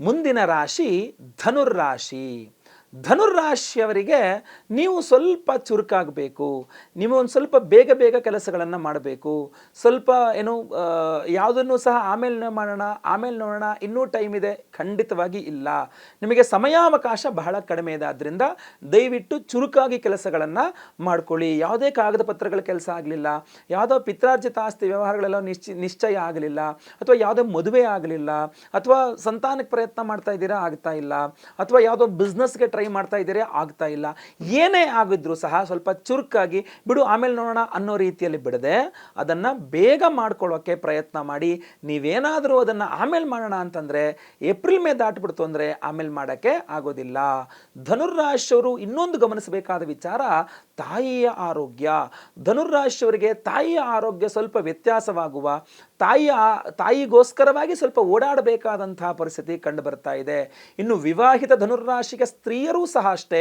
ಮುಂದಿನ ರಾಶಿ ಧನುರ್ರಾಶಿ ಧನುರ್ರಾಶಿಯವರಿಗೆ ನೀವು ಸ್ವಲ್ಪ ಚುರುಕಾಗಬೇಕು, ನೀವು ಒಂದು ಸ್ವಲ್ಪ ಬೇಗ ಬೇಗ ಕೆಲಸಗಳನ್ನು ಮಾಡಬೇಕು, ಸ್ವಲ್ಪ ಏನು ಯಾವುದನ್ನು ಸಹ ಆಮೇಲೆ ಮಾಡೋಣ, ಆಮೇಲೆ ನೋಡೋಣ, ಇನ್ನೂ ಟೈಮ್ ಇದೆ, ಖಂಡಿತವಾಗಿ ಇಲ್ಲ. ನಿಮಗೆ ಸಮಯಾವಕಾಶ ಬಹಳ ಕಡಿಮೆ ಇದೆ ಆದ್ದರಿಂದ ದಯವಿಟ್ಟು ಚುರುಕಾಗಿ ಕೆಲಸಗಳನ್ನು ಮಾಡ್ಕೊಳ್ಳಿ. ಯಾವುದೇ ಕಾಗದ ಪತ್ರಗಳ ಕೆಲಸ ಆಗಲಿಲ್ಲ, ಯಾವುದೋ ಪಿತ್ರಾರ್ಜಿತ ಆಸ್ತಿ ವ್ಯವಹಾರಗಳೆಲ್ಲ ನಿಶ್ಚಿ, ನಿಶ್ಚಯ ಆಗಲಿಲ್ಲ, ಅಥವಾ ಯಾವುದೋ ಮದುವೆ ಆಗಲಿಲ್ಲ, ಅಥವಾ ಸಂತಾನಕ್ಕೆ ಪ್ರಯತ್ನ ಮಾಡ್ತಾ ಇದ್ದೀರಾ, ಆಗ್ತಾ ಇಲ್ಲ, ಅಥವಾ ಯಾವುದೋ ಬಿಸ್ನೆಸ್ಗೆ ಟ್ರೈ ಮಾಡ್ತಾ ಇದ್ದೀರಿ, ಆಗ್ತಾ ಇಲ್ಲ. ಏನೇ ಆಗಿದ್ರು ಸಹ ಸ್ವಲ್ಪ ಚುರುಕಾಗಿ ಬಿಡು, ಆಮೇಲೆ ನೋಡೋಣ ಅನ್ನೋ ರೀತಿಯಲ್ಲಿ ಬಿಡದೆ ಅದನ್ನು ಬೇಗ ಮಾಡ್ಕೊಳ್ಳೋಕ್ಕೆ ಪ್ರಯತ್ನ ಮಾಡಿ. ನೀವೇನಾದರೂ ಅದನ್ನು ಆಮೇಲೆ ಮಾಡೋಣ ಅಂತಂದರೆ, ಏಪ್ರಿಲ್ ಮೇ ದಾಟ್ಬಿಡ್ತು ಅಂದರೆ ಆಮೇಲೆ ಮಾಡೋಕ್ಕೆ ಆಗೋದಿಲ್ಲ. ಧನುರ್ರಾಶಿಯವರು ಇನ್ನೊಂದು ಗಮನಿಸಬೇಕಾದ ವಿಚಾರ ತಾಯಿಯ ಆರೋಗ್ಯ. ಧನುರ್ರಾಶಿಯವರಿಗೆ ತಾಯಿಯ ಆರೋಗ್ಯ ಸ್ವಲ್ಪ ವ್ಯತ್ಯಾಸವಾಗುವ, ತಾಯಿಯ, ತಾಯಿಗೋಸ್ಕರವಾಗಿ ಸ್ವಲ್ಪ ಓಡಾಡಬೇಕಾದಂತಹ ಪರಿಸ್ಥಿತಿ ಕಂಡು ಬರ್ತಾ ಇದೆ. ಇನ್ನು ವಿವಾಹಿತ ಧನುರ್ರಾಶಿಗೆ ಸ್ತ್ರೀಯರೂ ಸಹ ಅಷ್ಟೇ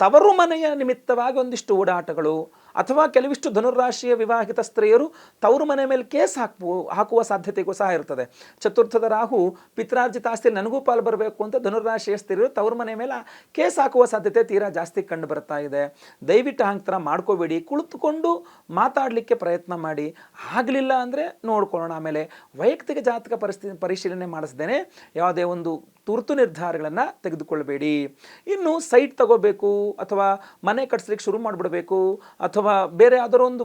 ತವರು ಮನೆಯ ನಿಮಿತ್ತವಾಗಿ ಒಂದಿಷ್ಟು ಓಡಾಟಗಳು ಅಥವಾ ಕೆಲವಿಷ್ಟು ಧನುರಾಶಿಯ ವಿವಾಹಿತ ಸ್ತ್ರೀಯರು ತವರು ಮನೆ ಮೇಲೆ ಕೇಸ್ ಹಾಕುವ ಹಾಕುವ ಸಾಧ್ಯತೆಗೂ ಸಹ ಇರ್ತದೆ ಚತುರ್ಥದ ರಾಹು ಪಿತ್ರಾರ್ಜಿತ ಆಸ್ತಿ ನನಗೂ ಪಾಲು ಬರಬೇಕು ಅಂತ ಧನುರಾಶಿಯ ಸ್ತ್ರೀಯರು ತವರು ಮನೆ ಮೇಲೆ ಕೇಸ್ ಹಾಕುವ ಸಾಧ್ಯತೆ ತೀರಾ ಜಾಸ್ತಿ ಕಂಡು ಬರ್ತಾ ಇದೆ. ದಯವಿಟ್ಟು ಹಂಗೆ ಥರ ಮಾಡ್ಕೋಬೇಡಿ. ಕುಳಿತುಕೊಂಡು ಮಾತಾಡಲಿಕ್ಕೆ ಪ್ರಯತ್ನ ಮಾಡಿ. ಆಗಲಿಲ್ಲ ಅಂದರೆ ನೋಡ್ಕೊಳ್ಳೋಣ. ಆಮೇಲೆ ವೈಯಕ್ತಿಕ ಜಾತಕ ಪರಿಸ್ಥಿತಿ ಪರಿಶೀಲನೆ ಮಾಡಿಸ್ದೇನೆ ಯಾವುದೇ ಒಂದು ತುರ್ತು ನಿರ್ಧಾರಗಳನ್ನು ತೆಗೆದುಕೊಳ್ಬೇಡಿ. ಇನ್ನು ಸೈಟ್ ತಗೋಬೇಕು ಅಥವಾ ಮನೆ ಕಟ್ಸ್ಲಿಕ್ಕೆ ಶುರು ಮಾಡಿಬಿಡಬೇಕು ಅಥವಾ ಬೇರೆ ಯಾವುದಾದ್ರು ಒಂದು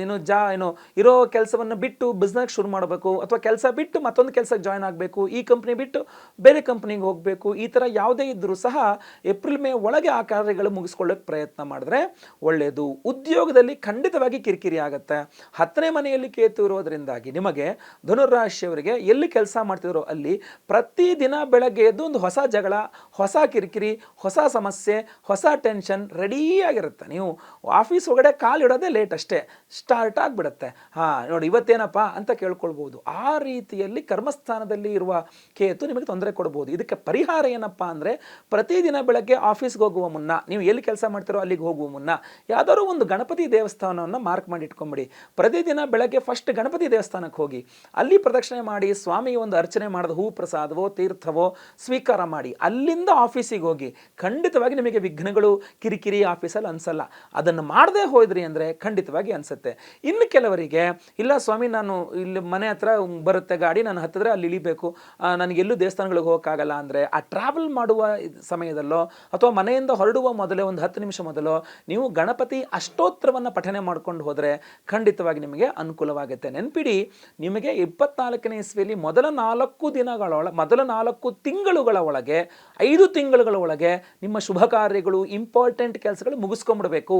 ಏನು ಜಾ, ಏನು ಇರೋ ಕೆಲಸವನ್ನು ಬಿಟ್ಟು ಬಿಸ್ನೆಸ್ ಶುರು ಮಾಡಬೇಕು, ಅಥವಾ ಕೆಲಸ ಬಿಟ್ಟು ಮತ್ತೊಂದು ಕೆಲಸಕ್ಕೆ ಜಾಯ್ನ್ ಆಗಬೇಕು, ಈ ಕಂಪ್ನಿ ಬಿಟ್ಟು ಬೇರೆ ಕಂಪ್ನಿಗೆ ಹೋಗಬೇಕು, ಈ ಥರ ಯಾವುದೇ ಇದ್ದರೂ ಸಹ ಏಪ್ರಿಲ್ ಮೇ ಒಳಗೆ ಆ ಕಾರ್ಯಗಳು ಮುಗಿಸ್ಕೊಳ್ಳೋಕೆ ಪ್ರಯತ್ನ ಮಾಡಿದ್ರೆ ಒಳ್ಳೆಯದು ಉದ್ಯೋಗದಲ್ಲಿ ಖಂಡಿತವಾಗಿ ಕಿರಿಕಿರಿ ಆಗುತ್ತೆ. ಹತ್ತನೇ ಮನೆಯಲ್ಲಿ ಕೇತು ಇರೋದ್ರಿಂದಾಗಿ ನಿಮಗೆ ಧನುರಾಶಿಯವರಿಗೆ ಎಲ್ಲಿ ಕೆಲಸ ಮಾಡ್ತಿದ್ರೋ ಅಲ್ಲಿ ಪ್ರತಿದಿನ ಬೆಳಗ್ಗೆ ಎದ್ದು ಒಂದು ಹೊಸ ಜಗಳ, ಹೊಸ ಕಿರಿಕಿರಿ, ಹೊಸ ಸಮಸ್ಯೆ, ಹೊಸ ಟೆನ್ಷನ್ ರೆಡಿಯಾಗಿರುತ್ತೆ ನೀವು ಆಫೀಸ್ ಒಳಗಡೆ ಕಾಲಿಡೋದೇ ಲೇಟ್ ಅಷ್ಟೇ. ಸ್ಟಾರ್ಟ್ ಆಗಿಬಿಡುತ್ತೆ. ಹಾಂ, ನೋಡಿ, ಇವತ್ತೇನಪ್ಪ ಅಂತ ಕೇಳ್ಕೊಳ್ಬೋದು. ಆ ರೀತಿಯಲ್ಲಿ ಕರ್ಮಸ್ಥಾನದಲ್ಲಿ ಇರುವ ಕೇತು ನಿಮಗೆ ತೊಂದರೆ ಕೊಡ್ಬೋದು. ಇದಕ್ಕೆ ಪರಿಹಾರ ಏನಪ್ಪ ಅಂದರೆ, ಪ್ರತಿದಿನ ಬೆಳಗ್ಗೆ ಆಫೀಸ್ಗೆ ಹೋಗುವ ಮುನ್ನ, ನೀವು ಎಲ್ಲಿ ಕೆಲಸ ಮಾಡ್ತೀರೋ ಅಲ್ಲಿಗೆ ಹೋಗುವ ಮುನ್ನ, ಯಾವುದಾದ್ರೂ ಒಂದು ಗಣಪತಿ ದೇವಸ್ಥಾನವನ್ನು ಮಾರ್ಕ್ ಮಾಡಿ ಇಟ್ಕೊಂಬಿಡಿ. ಪ್ರತಿದಿನ ಬೆಳಗ್ಗೆ ಫಸ್ಟ್ ಗಣಪತಿ ದೇವಸ್ಥಾನಕ್ಕೆ ಹೋಗಿ, ಅಲ್ಲಿ ಪ್ರದಕ್ಷಿಣೆ ಮಾಡಿ ಸ್ವಾಮಿಯ ಒಂದು ಅರ್ಚನೆ ಮಾಡಿದ ಹೂ ಪ್ರಸಾದವೋ, ತೀರ್ಥವೋ, ಸ್ವೀಕಾರ ಮಾಡಿ, ಅಲ್ಲಿಂದ ಆಫೀಸಿಗೆ ಹೋಗಿ, ಖಂಡಿತವಾಗಿ ನಿಮಗೆ ವಿಘ್ನಗಳು ಕಿರಿಕಿರಿ ಆಫೀಸಲ್ಲಿ ಅನಿಸಲ್ಲ. ಅದನ್ನು ಮಾಡದೆ ಹೋದ್ರಿ ಅಂದರೆ ಖಂಡಿತವಾಗಿ ಅನಿಸುತ್ತೆ. ಇನ್ನು ಕೆಲವರಿಗೆ ಇಲ್ಲ ಸ್ವಾಮಿ ನಾನು ಇಲ್ಲಿ ಮನೆ ಹತ್ರ ಬರುತ್ತೆ ಗಾಡಿ ನಾನು ಹತ್ತಿದ್ರೆ ಅಲ್ಲಿ ಇಳಿಬೇಕು ಆ, ನನಗೆ ಎಲ್ಲೂ ದೇವಸ್ಥಾನಗಳಿಗೆ ಹೋಗೋಕ್ಕಾಗಲ್ಲ ಅಂದರೆ ಆ ಟ್ರಾವೆಲ್ ಮಾಡುವ ಸಮಯದಲ್ಲೋ ಅಥವಾ ಮನೆಯಿಂದ ಹೊರಡುವ ಮೊದಲೇ ಒಂದು ಹತ್ತು ನಿಮಿಷ ಮೊದಲು ನೀವು ಗಣಪತಿ ಅಷ್ಟೋತ್ತರವನ್ನು ಪಠನೆ ಮಾಡ್ಕೊಂಡು ಹೋದರೆ ಖಂಡಿತವಾಗಿ ನಿಮಗೆ ಅನುಕೂಲವಾಗುತ್ತೆ. ನೆನ್ಪಿಡಿ ನಿಮಗೆ ಇಪ್ಪತ್ನಾಲ್ಕನೇ ಇಸ್ವಿಯಲ್ಲಿ ಮೊದಲ ನಾಲ್ಕು ದಿನಗಳ ಒಳ ಮೊದಲ ನಾಲ್ಕು ತಿಂಗಳುಗಳ ಒಳಗೆ ಐದು ತಿಂಗಳುಗಳ ಒಳಗೆ ನಿಮ್ಮ ಶುಭ ಕಾರ್ಯಗಳು ಇಂಪಾರ್ಟೆಂಟ್ ಕೆಲಸಗಳು ಮುಗಿಸ್ಕೊಂಬಿಡ್ಬೇಕು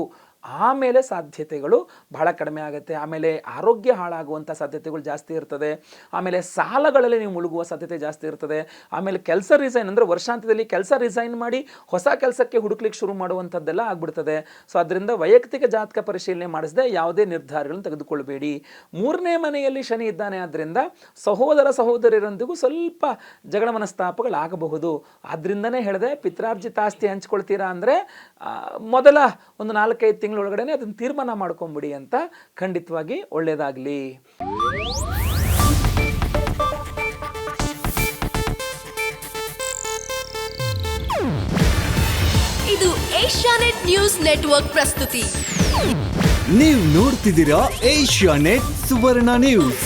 ಆಮೇಲೆ ಸಾಧ್ಯತೆಗಳು ಬಹಳ ಕಡಿಮೆ ಆಗುತ್ತೆ. ಆಮೇಲೆ ಆರೋಗ್ಯ ಹಾಳಾಗುವಂಥ ಸಾಧ್ಯತೆಗಳು ಜಾಸ್ತಿ ಇರ್ತದೆ. ಆಮೇಲೆ ಸಾಲಗಳಲ್ಲಿ ನೀವು ಮುಳುಗುವ ಸಾಧ್ಯತೆ ಜಾಸ್ತಿ ಇರ್ತದೆ. ಆಮೇಲೆ ಕೆಲಸ ರಿಸೈನ್ ಅಂದರೆ ವರ್ಷಾಂತ್ಯದಲ್ಲಿ ಕೆಲಸ ರಿಸೈನ್ ಮಾಡಿ ಹೊಸ ಕೆಲಸಕ್ಕೆ ಹುಡುಕ್ಲಿಕ್ಕೆ ಶುರು ಮಾಡುವಂಥದ್ದೆಲ್ಲ ಆಗ್ಬಿಡ್ತದೆ. ಸೊ ಅದರಿಂದ ವೈಯಕ್ತಿಕ ಜಾತಕ ಪರಿಶೀಲನೆ ಮಾಡಿಸದೆ ಯಾವುದೇ ನಿರ್ಧಾರಗಳನ್ನು ತೆಗೆದುಕೊಳ್ಬೇಡಿ. ಮೂರನೇ ಮನೆಯಲ್ಲಿ ಶನಿ ಇದ್ದಾನೆ ಆದ್ದರಿಂದ ಸಹೋದರ ಸಹೋದರಿಯರೊಂದಿಗೂ ಸ್ವಲ್ಪ ಜಗಳ ಮನಸ್ತಾಪಗಳಾಗಬಹುದು. ಆದ್ದರಿಂದನೇ ಹೇಳಿದೆ, ಪಿತ್ರಾರ್ಜಿತ ಆಸ್ತಿ ಹಂಚ್ಕೊಳ್ತೀರಾ ಅಂದರೆ ಮೊದಲ ಒಂದು ನಾಲ್ಕೈದು ತಿಂಗಳೊಳಗಡೆ ಅದನ್ನು ತೀರ್ಮಾನ ಮಾಡ್ಕೊಂಬಿಡಿ ಅಂತ ಖಂಡಿತವಾಗಿ ಒಳ್ಳೆಯದಾಗಲಿ ಇದು ಏಷ್ಯಾನೆಟ್ ನ್ಯೂಸ್ ನೆಟ್ವರ್ಕ್ ಪ್ರಸ್ತುತಿ. ನೀವು ನೋಡ್ತಿದ್ದೀರಾ ಏಷ್ಯಾ ನೆಟ್ ಸುವರ್ಣ ನ್ಯೂಸ್.